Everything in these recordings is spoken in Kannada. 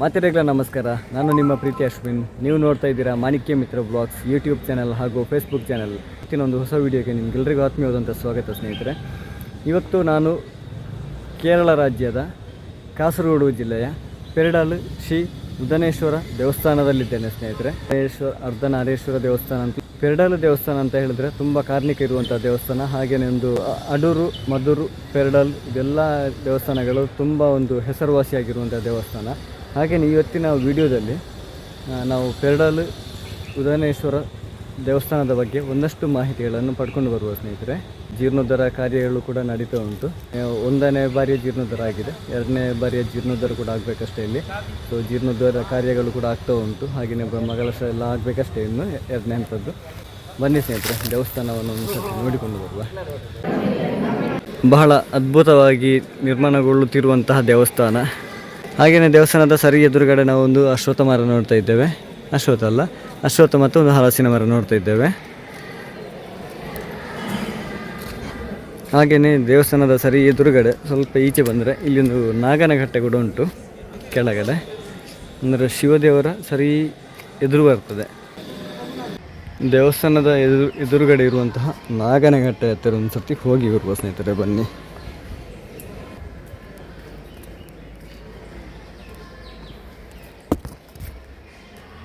ಮಾತೆರೆಗಳ ನಮಸ್ಕಾರ. ನಾನು ನಿಮ್ಮ ಪ್ರೀತಿ ಅಶ್ವಿನ್. ನೀವು ನೋಡ್ತಾ ಇದ್ದೀರಾ Manikya Mitra blogs YouTube channel ಹಾಗೂ ಫೇಸ್ಬುಕ್ ಚಾನಲ್ ಇವತ್ತಿನೊಂದು ಹೊಸ ವೀಡಿಯೋಗೆ ನಿಮಗೆಲ್ಲರಿಗೂ ಆತ್ಮೀಯವಾದಂಥ ಸ್ವಾಗತ ಸ್ನೇಹಿತರೆ. ಇವತ್ತು ನಾನು ಕೇರಳ ರಾಜ್ಯದ ಕಾಸರಗೋಡು ಜಿಲ್ಲೆಯ ಪೆರಡಾಲು ಶ್ರೀ ಉದನೇಶ್ವರ ದೇವಸ್ಥಾನದಲ್ಲಿದ್ದೇನೆ ಸ್ನೇಹಿತರೆ. ಅರ್ಧನಾರೇಶ್ವರ ಅರ್ಧನಾರೇಶ್ವರ ದೇವಸ್ಥಾನ ಅಂತ ಪೆರಡಾಲು ದೇವಸ್ಥಾನ ಅಂತ ಹೇಳಿದ್ರೆ ತುಂಬ ಕಾರ್ಣಿಕ ಇರುವಂಥ ದೇವಸ್ಥಾನ. ಹಾಗೆಯೇ ಒಂದು ಅಡೂರು ಮಧುರು ಪೆರಡಾಲು ಇದೆಲ್ಲ ದೇವಸ್ಥಾನಗಳು ತುಂಬ ಒಂದು ಹೆಸರುವಾಸಿಯಾಗಿರುವಂಥ ದೇವಸ್ಥಾನ. ಹಾಗೆಯೇ ಇವತ್ತಿನ ವಿಡಿಯೋದಲ್ಲಿ ನಾವು ಪೆರಡಲು ಉದಯನೇಶ್ವರ ದೇವಸ್ಥಾನದ ಬಗ್ಗೆ ಒಂದಷ್ಟು ಮಾಹಿತಿಗಳನ್ನು ಪಡ್ಕೊಂಡು ಬರುವ ಸ್ನೇಹಿತರೆ. ಜೀರ್ಣೋದ್ಧಾರ ಕಾರ್ಯಗಳು ಕೂಡ ನಡೀತಾ ಉಂಟು. ಒಂದನೇ ಬಾರಿಯ ಜೀರ್ಣೋದ್ಧಾರ ಆಗಿದೆ. ಎರಡನೇ ಬಾರಿಯ ಜೀರ್ಣೋದ್ಧಾರ ಕೂಡ ಆಗಬೇಕಷ್ಟೇ ಇಲ್ಲಿ. ಸೊ ಜೀರ್ಣೋದ್ಧಾರ ಕಾರ್ಯಗಳು ಕೂಡ ಆಗ್ತಾ ಉಂಟು. ಹಾಗೆಯೇ ಬ್ರಹ್ಮಕಲಶ ಎಲ್ಲ ಆಗಬೇಕಷ್ಟೇ ಇನ್ನು ಎರಡನೇ ಹಂತದ್ದು ಬನ್ನಿ ಸ್ನೇಹಿತರೆ, ದೇವಸ್ಥಾನವನ್ನು ಒಂದು ನೋಡಿಕೊಂಡು ಬರುವ. ಬಹಳ ಅದ್ಭುತವಾಗಿ ನಿರ್ಮಾಣಗೊಳ್ಳುತ್ತಿರುವಂತಹ ದೇವಸ್ಥಾನ. ಹಾಗೆಯೇ ದೇವಸ್ಥಾನದ ಸರಿ ಎದುರುಗಡೆ ನಾವು ಒಂದು ಅಶ್ವತ್ಥ ಮರ ನೋಡ್ತಾ ಇದ್ದೇವೆ. ಅಶ್ವತ್ಥ ಅಲ್ಲ, ಅಶ್ವತ್ಥ ಮತ್ತು ಒಂದು ಹಲಸಿನ ಮರ ನೋಡ್ತಾ ಇದ್ದೇವೆ. ಹಾಗೆಯೇ ದೇವಸ್ಥಾನದ ಸರಿ ಎದುರುಗಡೆ ಸ್ವಲ್ಪ ಈಚೆ ಬಂದರೆ ಇಲ್ಲಿ ಒಂದು ನಾಗನಘಟ್ಟೆ ಕೂಡ ಉಂಟು, ಕೆಳಗಡೆ. ಅಂದರೆ ಶಿವದೇವರ ಸರಿ ಎದುರು ಬರ್ತದೆ ದೇವಸ್ಥಾನದ ಎದುರು, ಎದುರುಗಡೆ ಇರುವಂತಹ ನಾಗನಘಟ್ಟೆ ಹತ್ತಿರ ಒಂದು ಸರ್ತಿ ಹೋಗಿ ಬರುವ ಸ್ನೇಹಿತರೆ ಬನ್ನಿ.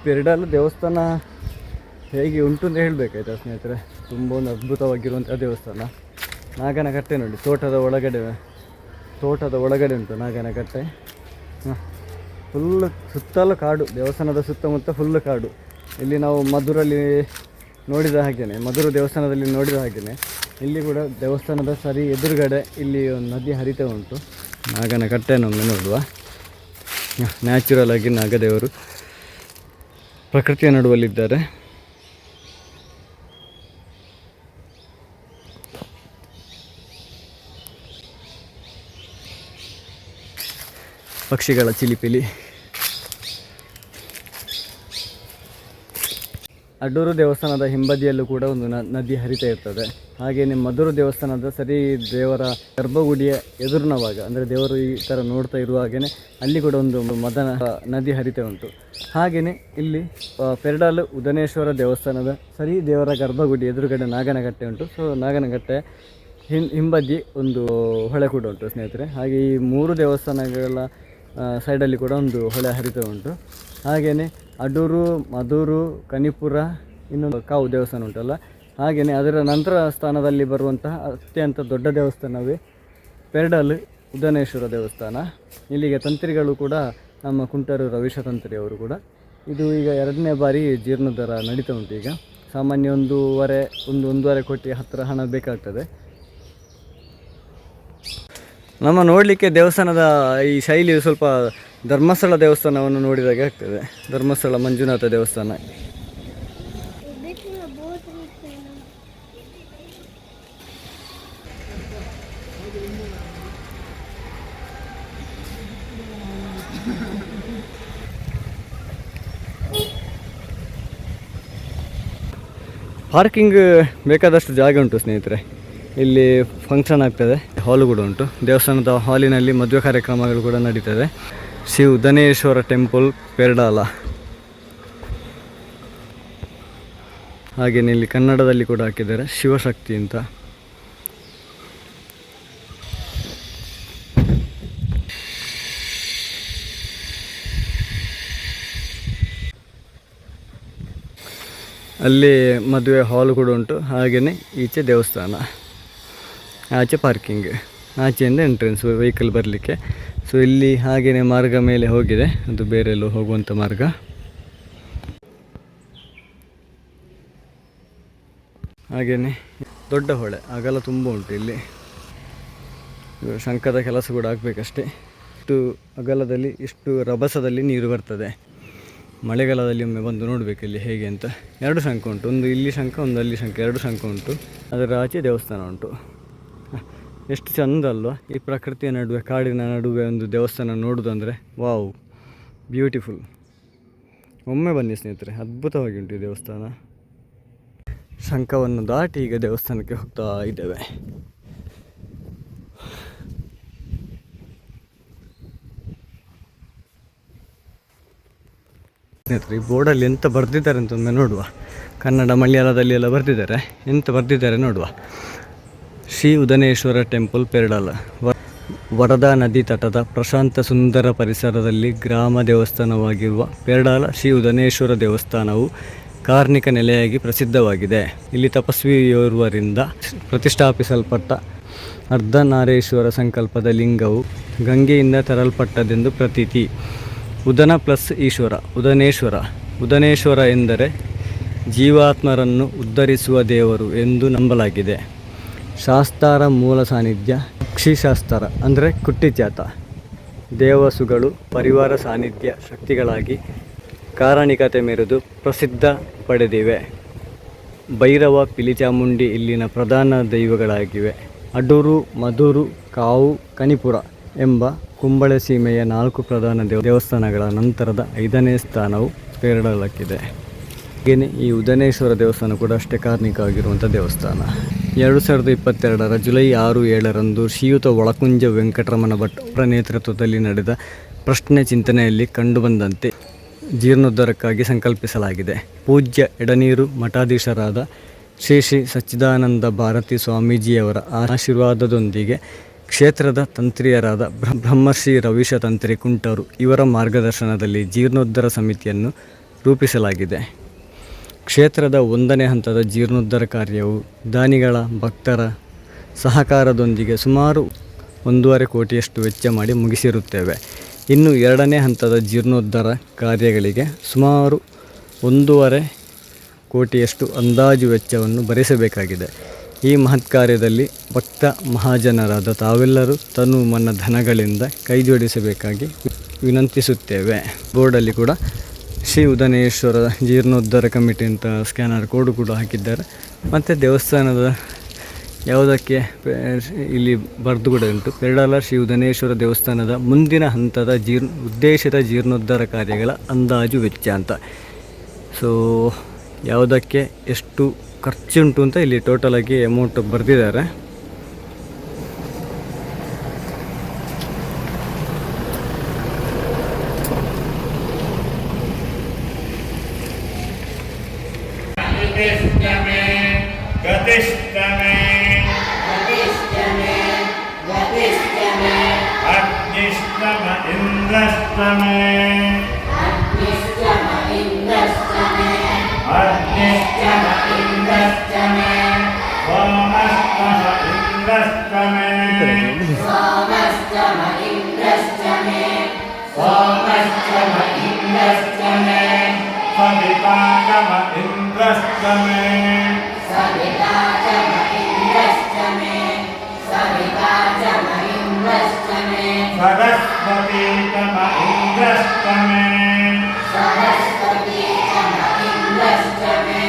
ಪೆರಡಾಲು ದೇವಸ್ಥಾನ ಹೇಗೆ ಉಂಟು ಅಂತ ಹೇಳಬೇಕಾಯ್ತಾ ಸ್ನೇಹಿತರೆ? ತುಂಬ ಒಂದು ಅದ್ಭುತವಾಗಿರುವಂಥ ದೇವಸ್ಥಾನ. ನಾಗನಕಟ್ಟೆ ನೋಡಿ, ತೋಟದ ಒಳಗಡೆ ತೋಟದ ಒಳಗಡೆ ಉಂಟು ನಾಗನಕಟ್ಟೆ. ಫುಲ್ಲು ಸುತ್ತಲೂ ಕಾಡು, ದೇವಸ್ಥಾನದ ಸುತ್ತಮುತ್ತ ಫುಲ್ಲು ಕಾಡು. ಇಲ್ಲಿ ನಾವು ಮಧುರಲ್ಲಿ ನೋಡಿದ ಹಾಗೆಯೇ ಮಧುರ ದೇವಸ್ಥಾನದಲ್ಲಿ ನೋಡಿದ ಹಾಗೆಯೇ ಇಲ್ಲಿ ಕೂಡ ದೇವಸ್ಥಾನದ ಸರಿ ಎದುರುಗಡೆ ಇಲ್ಲಿ ಒಂದು ನದಿ ಹರಿತ ಉಂಟು. ನಾಗನಕಟ್ಟೆನೊಮ್ಮೆ ನೋಡುವ. ನ್ಯಾಚುರಲ್ ಆಗಿ ನಾಗದೇವರು. ಪ್ರಕೃತಿಯ ನಡುವಲ್ಲಿದ್ದಾರೆ. ಪಕ್ಷಿಗಳ ಚಿಲಿಪಿಲಿ. ಅಡ್ಡೂರು ದೇವಸ್ಥಾನದ ಹಿಂಬದಿಯಲ್ಲೂ ಕೂಡ ಒಂದು ನದಿ ಹರಿತಾ ಇರ್ತದೆ. ಹಾಗೆಯೇ ಮಧುರು ದೇವಸ್ಥಾನದ ಸರಿ ದೇವರ ಗರ್ಭಗುಡಿಯ ಎದುರಿನ ಭಾಗ ಅಂದರೆ ದೇವರು ಈ ಥರ ನೋಡ್ತಾ ಇರುವಾಗೇ ಅಲ್ಲಿ ಕೂಡ ಒಂದು ಮದನ ನದಿ ಹರಿತಾ ಉಂಟು. ಹಾಗೆಯೇ ಇಲ್ಲಿ ಪೆರಡಾಲು ಉದನೇಶ್ವರ ದೇವಸ್ಥಾನದ ಸರಿ ದೇವರ ಗರ್ಭಗುಡಿ ಎದುರುಗಡೆ ನಾಗನಗಟ್ಟೆ ಉಂಟು. ಸೊ ನಾಗನಗಟ್ಟೆ ಹಿಂ, ಹಿಂಬದಿ ಒಂದು ಹೊಳೆ ಕೂಡ ಉಂಟು ಸ್ನೇಹಿತರೆ. ಹಾಗೆ ಈ ಮೂರು ದೇವಸ್ಥಾನಗಳ ಸೈಡಲ್ಲಿ ಕೂಡ ಒಂದು ಹೊಳೆ ಹರಿತಾ ಉಂಟು. ಹಾಗೆಯೇ ಅಡೂರು ಮಧೂರು ಕನಿಪುರ, ಇನ್ನೊಂದು ಕಾವು ದೇವಸ್ಥಾನ ಉಂಟಲ್ಲ? ಹಾಗೆಯೇ ಅದರ ನಂತರ ಸ್ಥಾನದಲ್ಲಿ ಬರುವಂತಹ ಅತ್ಯಂತ ದೊಡ್ಡ ದೇವಸ್ಥಾನವೇ ಪೆರಡಲ್ ಉದನೇಶ್ವರ ದೇವಸ್ಥಾನ. ಇಲ್ಲಿಗೆ ತಂತ್ರಿಗಳು ಕೂಡ ನಮ್ಮ ಕುಂಟರು ರವೀಶ ತಂತ್ರಿ ಅವರು ಕೂಡ. ಇದು ಈಗ ಎರಡನೇ ಬಾರಿ ಜೀರ್ಣೋದ್ಧಾರ ನಡೀತಾ ಉಂಟು ಈಗ. ಸಾಮಾನ್ಯ ಒಂದೂವರೆ, ಒಂದು ಒಂದೂವರೆ ಕೋಟಿ ಹತ್ತಿರ ಹಣ ಬೇಕಾಗ್ತದೆ. ನಮ್ಮ ನೋಡಲಿಕ್ಕೆ ದೇವಸ್ಥಾನದ ಈ ಶೈಲಿ ಸ್ವಲ್ಪ ಧರ್ಮಸ್ಥಳ ದೇವಸ್ಥಾನವನ್ನು ನೋಡಿದಾಗೆ ಆಗ್ತದೆ. ಧರ್ಮಸ್ಥಳ ಮಂಜುನಾಥ ದೇವಸ್ಥಾನ. ಪಾರ್ಕಿಂಗ್ ಬೇಕಾದಷ್ಟು ಜಾಗ ಉಂಟು ಸ್ನೇಹಿತರೆ. ಇಲ್ಲಿ ಫಂಕ್ಷನ್ ಆಗ್ತದೆ. ಹಾಲು ಕೂಡ ಉಂಟು. ದೇವಸ್ಥಾನದ ಹಾಲಿನಲ್ಲಿ ಮದುವೆ ಕಾರ್ಯಕ್ರಮಗಳು ಕೂಡ ನಡೀತದೆ. ಶ್ರೀ ಧನೇಶ್ವರ ಟೆಂಪಲ್, ಪೆರ್ಡಾಲ. ಹಾಗೆಯೇ ಇಲ್ಲಿ ಕನ್ನಡದಲ್ಲಿ ಕೂಡ ಹಾಕಿದ್ದಾರೆ, ಶಿವಶಕ್ತಿ ಅಂತ. ಅಲ್ಲಿ ಮದುವೆ ಹಾಲ್ ಕೂಡ ಉಂಟು ಹಾಗೆಯೇ ಈಚೆ ದೇವಸ್ಥಾನ. ಆಚೆ ಪಾರ್ಕಿಂಗ್ ಆಚೆಯಿಂದ ಎಂಟ್ರೆನ್ಸ್ ವೆಹಿಕಲ್ ಬರಲಿಕ್ಕೆ. ಸೊ ಇಲ್ಲಿ ಹಾಗೆಯೇ ಮಾರ್ಗ ಮೇಲೆ ಹೋಗಿದೆ. ಅದು ಬೇರೆಲ್ಲೂ ಹೋಗುವಂಥ ಮಾರ್ಗ. ಹಾಗೆಯೇ ದೊಡ್ಡ ಹೊಳೆ, ಅಗಲ ತುಂಬ ಉಂಟು ಇಲ್ಲಿ. ಶಂಕದ ಕೆಲಸ ಕೂಡ ಆಗಬೇಕಷ್ಟೇ. ಇಷ್ಟು ಅಗಲದಲ್ಲಿ, ಇಷ್ಟು ರಭಸದಲ್ಲಿ ನೀರು ಬರ್ತದೆ. ಮಳೆಗಾಲದಲ್ಲಿ ಒಮ್ಮೆ ಬಂದು ನೋಡಬೇಕು ಇಲ್ಲಿ ಹೇಗೆ ಅಂತ. ಎರಡು ಶಂಕ ಉಂಟು. ಒಂದು ಇಲ್ಲಿ ಶಂಕ, ಒಂದು ಅಲ್ಲಿ ಶಂಕ, ಎರಡು ಶಂಕ ಉಂಟು. ಅದರ ಆಚೆ ದೇವಸ್ಥಾನ ಉಂಟು. ಎಷ್ಟು ಚಂದ ಅಲ್ವಾ? ಈ ಪ್ರಕೃತಿಯ ನಡುವೆ, ಕಾಡಿನ ನಡುವೆ ಒಂದು ದೇವಸ್ಥಾನ ನೋಡೋದಂದರೆ ವಾವ್ ಬ್ಯೂಟಿಫುಲ್ ಒಮ್ಮೆ ಬನ್ನಿ ಸ್ನೇಹಿತರೆ, ಅದ್ಭುತವಾಗಿ ಉಂಟು ಈ ದೇವಸ್ಥಾನ. ಶಂಖವನ್ನು ದಾಟಿ ಈಗ ದೇವಸ್ಥಾನಕ್ಕೆ ಹೋಗ್ತಾ ಇದ್ದೇವೆ. ಸ್ನೇಹಿತರೆ, ಈ ಬೋರ್ಡಲ್ಲಿ ಎಂತ ಬರೆದಿದ್ದಾರೆ ಅಂತ ಒಮ್ಮೆ ನೋಡುವ. ಕನ್ನಡ ಮಲಯಾಳದಲ್ಲಿ ಎಲ್ಲ ಬರೆದಿದ್ದಾರೆ. ಎಂತ ಬರೆದಿದ್ದಾರೆ ನೋಡುವ. ಶ್ರೀ ಉದನೇಶ್ವರ ಟೆಂಪಲ್ ಪೆರಡಾಲ. ವರದಾ ನದಿ ತಟದ ಪ್ರಶಾಂತ ಸುಂದರ ಪರಿಸರದಲ್ಲಿ ಗ್ರಾಮ ದೇವಸ್ಥಾನವಾಗಿರುವ ಪೆರಡಾಲ ಶ್ರೀ ಉದನೇಶ್ವರ ದೇವಸ್ಥಾನವು ಕಾರ್ಣಿಕ ನೆಲೆಯಾಗಿ ಪ್ರಸಿದ್ಧವಾಗಿದೆ. ಇಲ್ಲಿ ತಪಸ್ವಿಯೋರ್ವರಿಂದ ಪ್ರತಿಷ್ಠಾಪಿಸಲ್ಪಟ್ಟ ಅರ್ಧನಾರೇಶ್ವರ ಸಂಕಲ್ಪದ ಲಿಂಗವು ಗಂಗೆಯಿಂದ ತರಲ್ಪಟ್ಟದೆಂದು ಪ್ರತೀತಿ. ಉದನ ಪ್ಲಸ್ ಈಶ್ವರ, ಉದನೇಶ್ವರ. ಉದನೇಶ್ವರ ಎಂದರೆ ಜೀವಾತ್ಮರನ್ನು ಉದ್ಧರಿಸುವ ದೇವರು ಎಂದು ನಂಬಲಾಗಿದೆ. ಶಾಸ್ತಾರ ಮೂಲ ಸಾನ್ನಿಧ್ಯ ಕ್ಷಿಶಾಸ್ತಾರ ಅಂದರೆ ಕುಟ್ಟಿಚಾತ. ದೇವಸುಗಳು, ಪರಿವಾರ ಸಾನ್ನಿಧ್ಯ ಶಕ್ತಿಗಳಾಗಿ ಕಾರಣಿಕತೆ ಮೆರೆದು ಪ್ರಸಿದ್ಧ ಪಡೆದಿವೆ. ಭೈರವ, ಪಿಲಿಚಾಮುಂಡಿ ಇಲ್ಲಿನ ಪ್ರಧಾನ ದೈವಗಳಾಗಿವೆ. ಅಡೂರು, ಮಧುರು, ಕಾವು, ಕನಿಪುರ ಎಂಬ ಕುಂಬಳೆ ಸೀಮೆಯ ನಾಲ್ಕು ಪ್ರಧಾನ ದೇವ, ದೇವಸ್ಥಾನಗಳ ನಂತರದ ಐದನೇ ಸ್ಥಾನವು ಪೇರಡಲಕ್ಕಿದೆ. ಹಾಗೆಯೇ ಈ ಉದನೇಶ್ವರ ದೇವಸ್ಥಾನ ಕೂಡ ಅಷ್ಟೇ ಕಾರ್ಣಿಕವಾಗಿರುವಂಥ ದೇವಸ್ಥಾನ. ಎರಡು ಸಾವಿರದ ಇಪ್ಪತ್ತೆರಡರ ಜುಲೈ ಆರು ಏಳರಂದು ಶ್ರೀಯುತ ಒಳಕುಂಜ ವೆಂಕಟರಮಣ ಭಟ್ ಅವರ ನೇತೃತ್ವದಲ್ಲಿ ನಡೆದ ಪ್ರಶ್ನೆ ಚಿಂತನೆಯಲ್ಲಿ ಕಂಡುಬಂದಂತೆ ಜೀರ್ಣೋದ್ಧಾರಕ್ಕಾಗಿ ಸಂಕಲ್ಪಿಸಲಾಗಿದೆ. ಪೂಜ್ಯ ಎಡನೀರು ಮಠಾಧೀಶರಾದ ಶ್ರೀ ಶ್ರೀ ಸಚ್ಚಿದಾನಂದ ಭಾರತಿ ಸ್ವಾಮೀಜಿಯವರ ಆಶೀರ್ವಾದದೊಂದಿಗೆ ಕ್ಷೇತ್ರದ ತಂತ್ರಿಯರಾದ ಬ್ರ- ಬ್ರಹ್ಮಶ್ರೀ ರವೀಶ ತಂತ್ರಿ ಕುಂಟರು ಇವರ ಮಾರ್ಗದರ್ಶನದಲ್ಲಿ ಜೀರ್ಣೋದ್ಧಾರ ಸಮಿತಿಯನ್ನು ರೂಪಿಸಲಾಗಿದೆ. ಕ್ಷೇತ್ರದ ಒಂದನೇ ಹಂತದ ಜೀರ್ಣೋದ್ಧಾರ ಕಾರ್ಯವು ದಾನಿಗಳ, ಭಕ್ತರ ಸಹಕಾರದೊಂದಿಗೆ ಸುಮಾರು ಒಂದೂವರೆ ಕೋಟಿಯಷ್ಟು ವೆಚ್ಚ ಮಾಡಿ ಮುಗಿಸಿರುತ್ತೇವೆ. ಇನ್ನು ಎರಡನೇ ಹಂತದ ಜೀರ್ಣೋದ್ಧಾರ ಕಾರ್ಯಗಳಿಗೆ ಸುಮಾರು ಒಂದೂವರೆ ಕೋಟಿಯಷ್ಟು ಅಂದಾಜು ವೆಚ್ಚವನ್ನು ಭರಿಸಬೇಕಾಗಿದೆ. ಈ ಮಹತ್ ಕಾರ್ಯದಲ್ಲಿ ಭಕ್ತ ಮಹಾಜನರಾದ ತಾವೆಲ್ಲರೂ ತನು ಮನ ಧನಗಳಿಂದ ಕೈಜೋಡಿಸಬೇಕಾಗಿ ವಿನಂತಿಸುತ್ತೇವೆ. ಬೋರ್ಡಲ್ಲಿ ಕೂಡ ಶ್ರೀ ಉದನೇಶ್ವರ ಜೀರ್ಣೋದ್ಧಾರ ಕಮಿಟಿ ಅಂತ ಸ್ಕ್ಯಾನರ್ ಕೋಡ್ ಕೂಡ ಹಾಕಿದ್ದಾರೆ. ಮತ್ತು ದೇವಸ್ಥಾನದ ಯಾವುದಕ್ಕೆ ಇಲ್ಲಿ ಬರೆದು ಕೂಡ ಉಂಟು. ಪೆರಡಾಲ ಶ್ರೀ ಉದನೇಶ್ವರ ದೇವಸ್ಥಾನದ ಮುಂದಿನ ಹಂತದ ಜೀರ್ಣ ಉದ್ದೇಶದ ಜೀರ್ಣೋದ್ಧಾರ ಕಾರ್ಯಗಳ ಅಂದಾಜು ವೆಚ್ಚ ಅಂತ. ಸೊ ಯಾವುದಕ್ಕೆ ಎಷ್ಟು ಖರ್ಚುಂಟು ಅಂತ ಇಲ್ಲಿ ಟೋಟಲಾಗಿ ಅಮೌಂಟ್ ಬರೆದಿದ್ದಾರೆ. అగ్నిష్టమే Indra Stame, Indra Stame, सोमष्टम इन्द्रष्टमे सोमष्टम इन्द्रष्टमे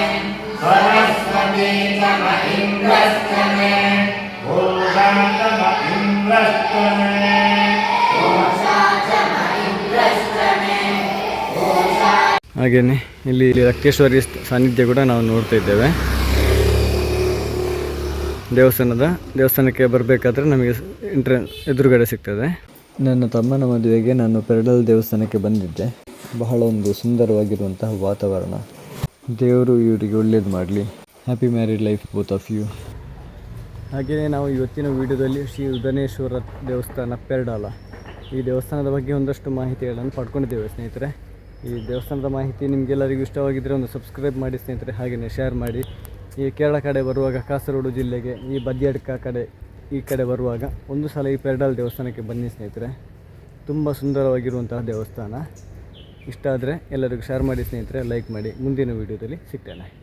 सविताकम इन्द्रष्टमे सरस्वतीतम इन्द्रष्टमे सरस्वतीतम इन्द्रष्टमे भूषणतम इन्द्रष्टमे ಹಾಗೆಯೇ ಇಲ್ಲಿ ಇಲ್ಲಿ ರಕ್ತೇಶ್ವರಿ ಸ್- ಸಾನ್ನಿಧ್ಯ ಕೂಡ ನಾವು ನೋಡ್ತಾ ಇದ್ದೇವೆ ದೇವಸ್ಥಾನದ ದೇವಸ್ಥಾನಕ್ಕೆ ಬರಬೇಕಾದ್ರೆ ನಮಗೆ ಎಂಟ್ರೆ ಎದುರುಗಡೆ ಸಿಗ್ತದೆ ನನ್ನ ತಮ್ಮನ ಮದುವೆಗೆ ನಾನು ಪೆರಡಲ್ ದೇವಸ್ಥಾನಕ್ಕೆ ಬಂದಿದ್ದೆ. ಬಹಳ ಒಂದು ಸುಂದರವಾಗಿರುವಂತಹ ವಾತಾವರಣ. ದೇವರು ಇವರಿಗೆ ಒಳ್ಳೇದು ಮಾಡಲಿ. Happy married life both of you ಹಾಗೆಯೇ ನಾವು ಇವತ್ತಿನ ವಿಡಿಯೋದಲ್ಲಿ ಶ್ರೀ ಉದನೇಶ್ವರ ದೇವಸ್ಥಾನ ಪೆರಡಾಲ. ಈ ದೇವಸ್ಥಾನದ ಬಗ್ಗೆ ಒಂದಷ್ಟು ಮಾಹಿತಿಗಳನ್ನು ಪಡ್ಕೊಂಡಿದ್ದೇವೆ ಸ್ನೇಹಿತರೆ. ಈ ದೇವಸ್ಥಾನದ ಮಾಹಿತಿ ನಿಮಗೆಲ್ಲರಿಗೂ ಇಷ್ಟವಾಗಿದ್ದರೆ ಒಂದು ಸಬ್ಸ್ಕ್ರೈಬ್ ಮಾಡಿ ಸ್ನೇಹಿತರೆ, ಹಾಗೆಯೇ ಶೇರ್ ಮಾಡಿ. ಈ ಕೇರಳ ಕಡೆ ಬರುವಾಗ ಕಾಸರಗೋಡು ಜಿಲ್ಲೆಗೆ ಈ ಬದಿಯಡ್ಕ ಕಡೆ ಈ ಕಡೆ ಬರುವಾಗ ಒಂದು ಸಲ ಈ ಪೆರಡಾಲ್ ದೇವಸ್ಥಾನಕ್ಕೆ ಬನ್ನಿ ಸ್ನೇಹಿತರೆ. ತುಂಬ ಸುಂದರವಾಗಿರುವಂತಹ ದೇವಸ್ಥಾನ. ಇಷ್ಟ ಆದರೆ ಎಲ್ಲರಿಗೂ ಶೇರ್ ಮಾಡಿ ಸ್ನೇಹಿತರೆ ಲೈಕ್ ಮಾಡಿ. ಮುಂದಿನ ವೀಡಿಯೋದಲ್ಲಿ ಸಿಗ್ತೇನೆ.